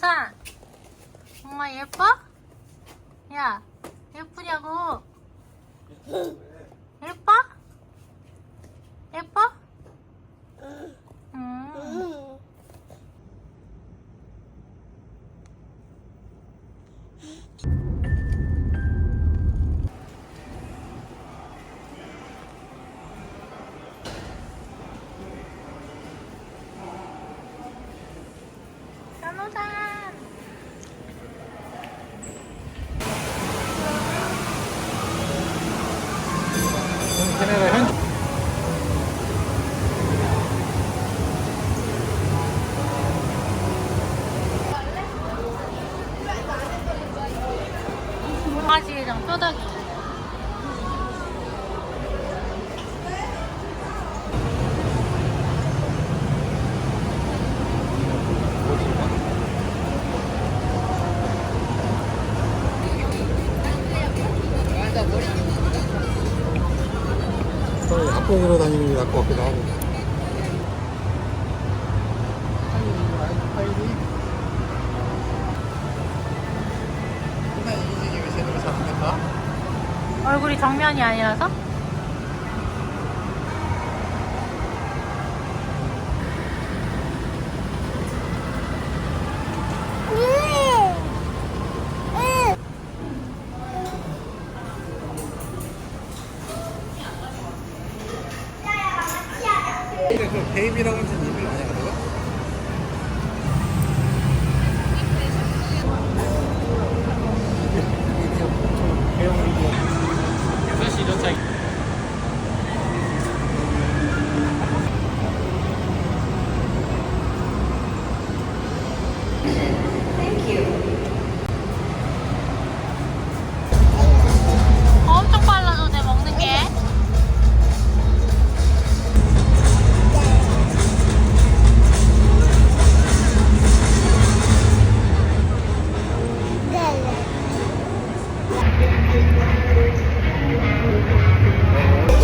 찬우산 엄마 예뻐? 야 예쁘냐고? 예뻐? 차라리 학교으로 다니는 게 나을 것 같기도 하고. 얼굴이 정면이 아니라서? 어?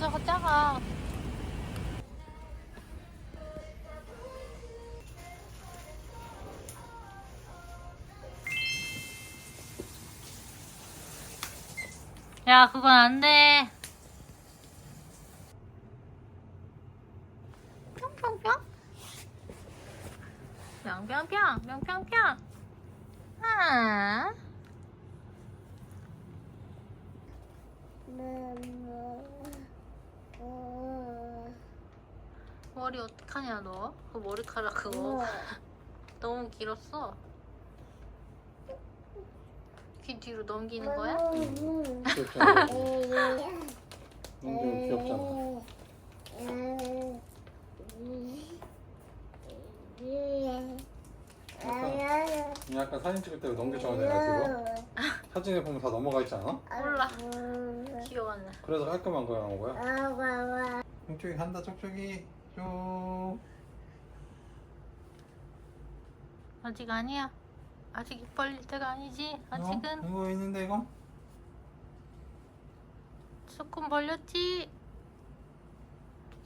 모자가 작아. 야, 그건 안 돼. 머리 어떡하냐, 너? 그 머리카락 그거. 너무 길었어. 귀 뒤로 넘기는 거야? 귀엽잖아. 근데 귀엽잖아. 이 아까 사진 찍을 때 넘겨줘야 돼가지고 사진에 보면 다 넘어가 있지 않아? 몰라. 기억 안 나. 그래서 깔끔한 거야 한 거야? 쪽쪽이 간다 쪽쪽이 쭉 아직 아니야. 아직 입 벌릴 때가 아니지. 아직은 어? 이거 있는데 이거? 조금 벌렸지.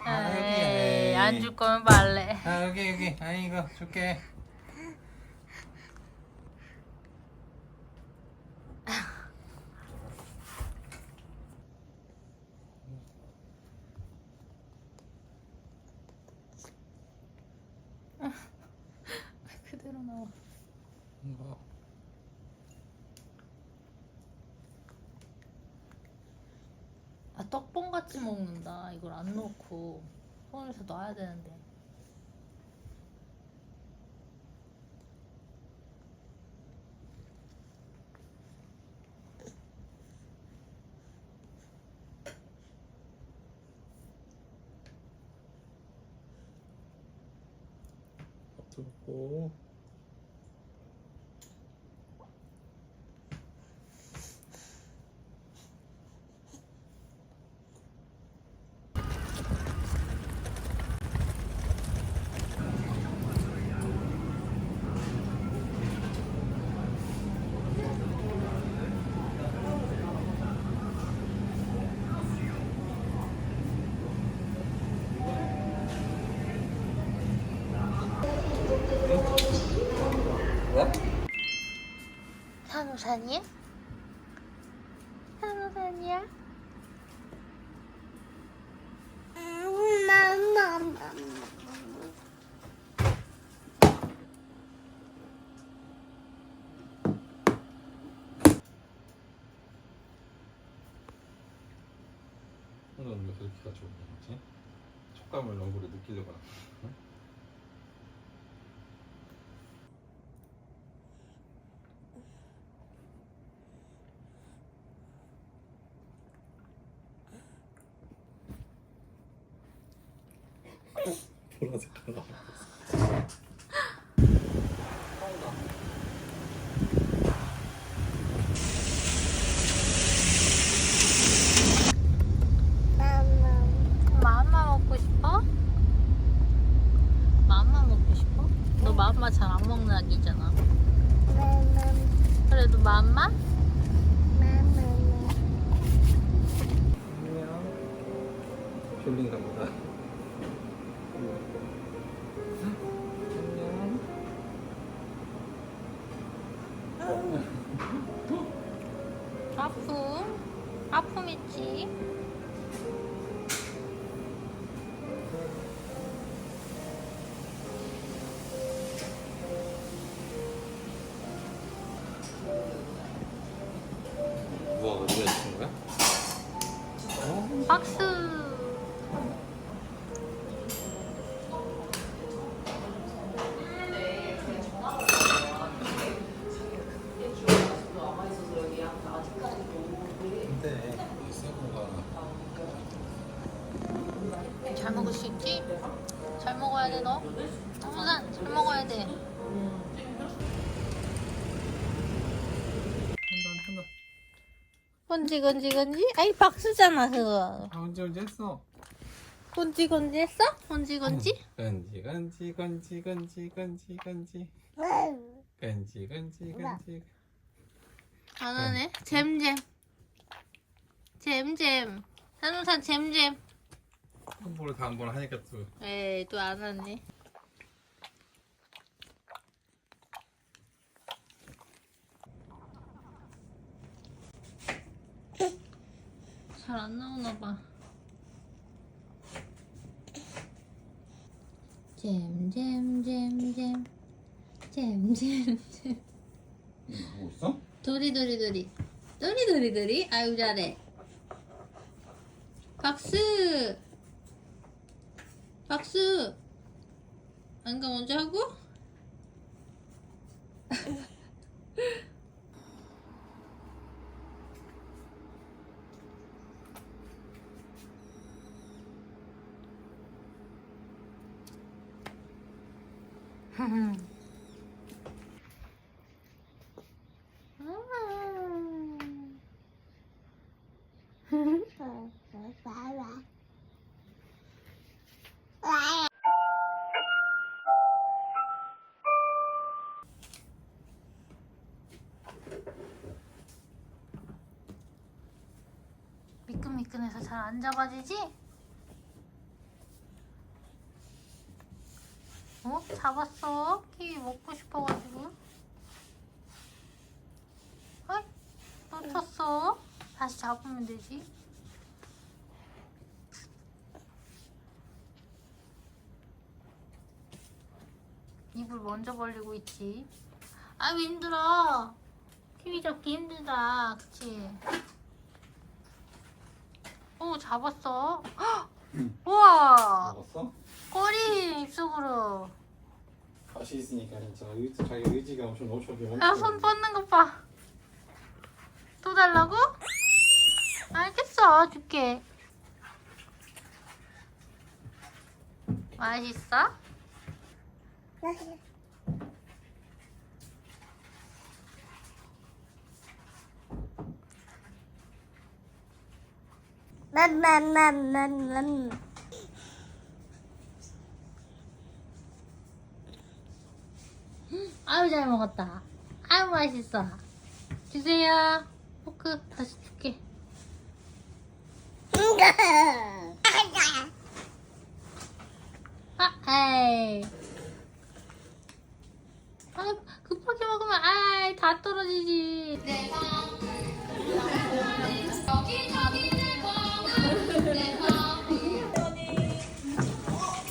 아, 여기. 에이, 안 줄 거면 말래. 아 여기 여기 아 이거 줄게 그대로 나와. 이거 아 같이 먹는다. 이걸 안 넣고 손에서 놔야 되는데. 밥도 먹고 뭐? 산호산이야? 산호산이야? 오늘은 왜 그렇게 가지고 오는 거지? 촉감을 얼굴에 느끼려고 하는 거야? 보라색 하나 맘마 먹고 싶어? 맘마 먹고 싶어? 너 맘마 잘 안 먹는 아기잖아. 그래도 맘마? 안녕 졸린가 보다 안녕 아픔? 아픔 있지? 뭐가 어디가 있는 거야? 어? 박스! 건지 건지 건지? 아이 박스잖아 그거. 아 언제 언제 했어? 건지 건지 했어? 건지 건지? 건지 건지 건지 건지 건지 건지 건지 건지 건지 안 하네. 잼잼. 잼잼. 산호산 잼잼. 한 번을 다한 번 하니까 또 에이 또 안 하네. 잘 안 나오나 봐. 잼잼잼잼. 잼잼잼. 하고 있어? 도리도리도리. 도리도리도리. 아유 잘해. 박수. 박수. 안가 먼저 하고 미끈미끈해서 잘 안 잡아지지? 어? 잡았어? 키위 먹고 싶어가지고 어이? 놓쳤어? 다시 잡으면 되지 입을 먼저 벌리고 있지 아유 힘들어 키위 잡기 힘들다 그치? 오 잡았어 헉! 우와 먹었어? 꼬리 입속으로 가시 있으니까 진짜 의, 자기 의지가 엄청 넘쳐게 야손 뻗는 것 봐 또 달라고? 알겠어 줄게. 맛있어? 맘맘맘맘맘 아유 잘 먹었다. 아유 맛있어. 주세요. 포크 다시 줄게. 아 에이. 아 급하게 먹으면 아이 다 떨어지지.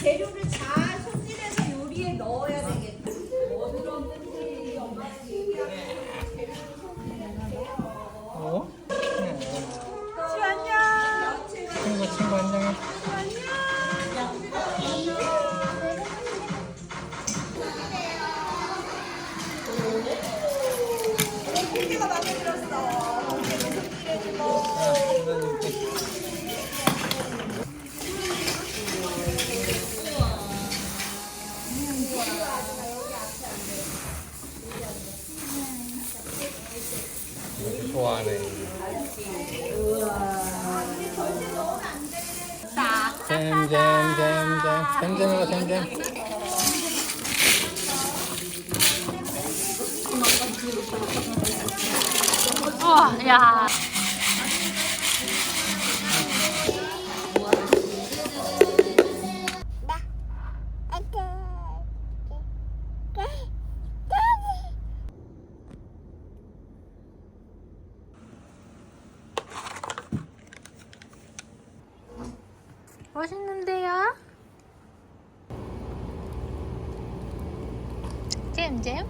재료를 잘 좋아하네. 잼잼잼잼 잼잼이가 잼잼 우와 야 멋있는데요? 잼잼?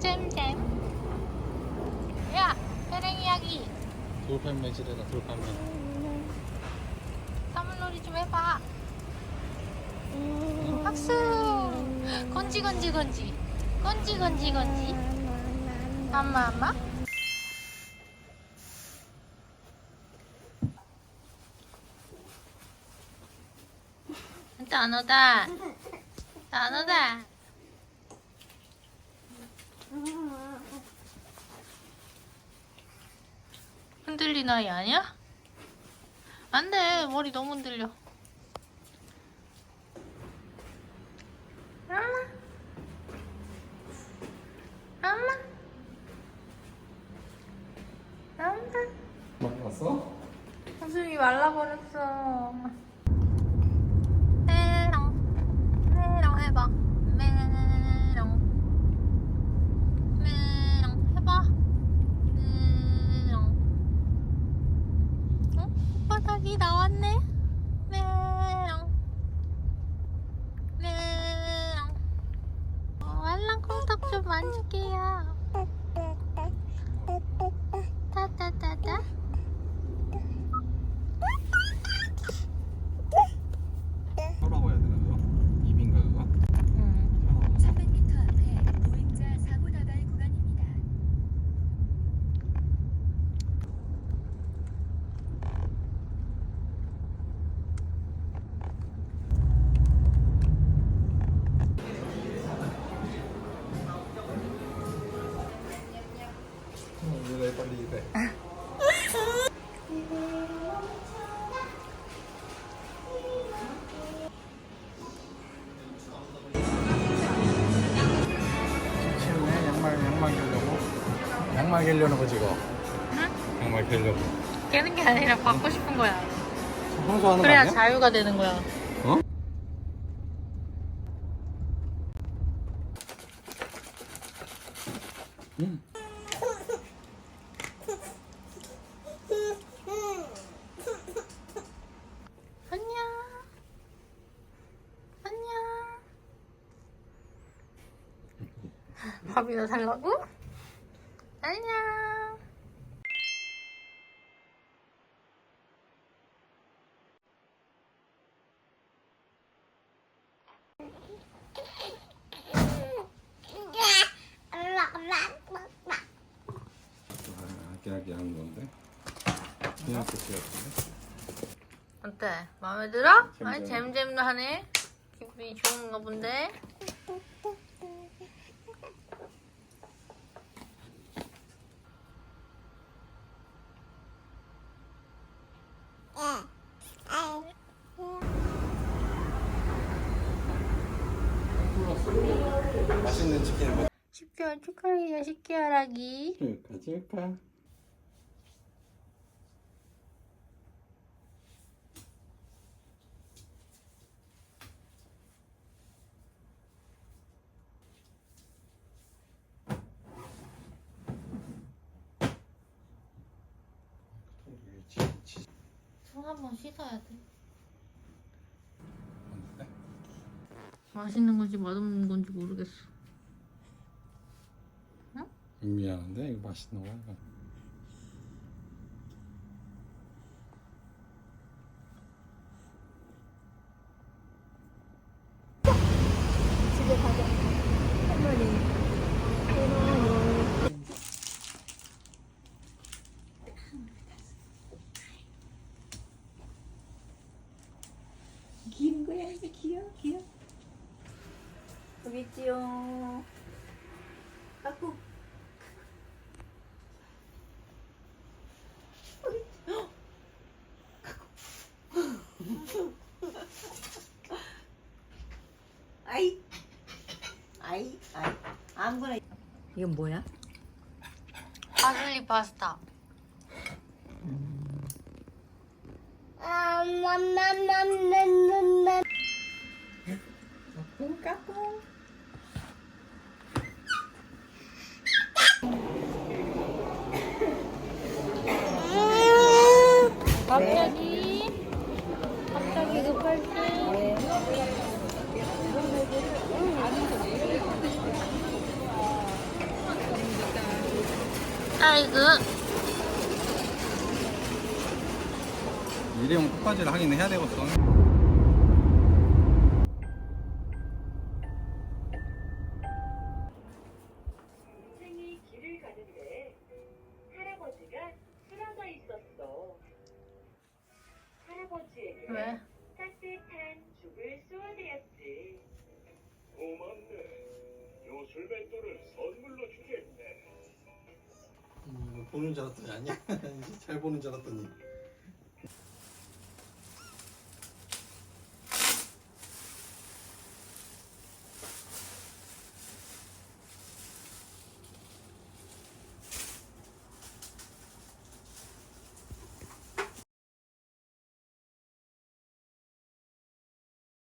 잼잼? 야 혜랭이 야기. 돌팔 매질해라 돌팔 매질. 사물놀이 좀 해봐. 박수! 건지 건지 건지. 건지 건지 건지. 엄마 엄마 안 오다. 안 오다. 흔들리는 아이 아니야? 안 돼. 머리 너무 흔들려 엄마 엄마 엄마 많이 왔어? 가슴이 말라버렸어 메롱 메롱 해봐 메롱 메롱 해봐 메롱 어? 오빠 닭이 나왔네 개려는 거지 이거 응? 양말 개려고 깨는 게 아니라 받고 싶은 거야. 청소하는 거 그래야 아니야? 자유가 되는 거야. 어? 음. 안녕. 안녕. 밥이나 달라고? 안녕. 아기하게 하는 건데 그냥 쓰지 같은데 어때? 마음에 들어? 잼잼. 아니 잼잼도 하네. 기분이 좋은가 본데. 맛있는 치킨을 먹 10개월 축하해요 10개월 아기. 줄까 줄까 손 한 번 씻어야 돼. 뭔데? 맛있는 건지 맛없는 건지 모르겠어. 미안한데 이거 맛있는 거야 이거. 긴 거야. 이게 귀여워 귀여워. 여기 있지요. 까꿍 아이. 아이 아이. 아무거나. 이건 뭐야? 파슬리 파스타. 까꿍 까꿍 갑자기 갑자기 급할 때. 아이고 일회용 턱받이를 하긴 해야 되겠어 생이 길을 가는데 할아버지가 쓰러 져 있었어. 할아버지에게 왜? 따뜻한 죽을 쏘아드렸지. 고맙네. 요 술맷돌을 선물로 주겠네. 음, 보는 줄 알았더니 아니야. 잘 보는 줄 알았더니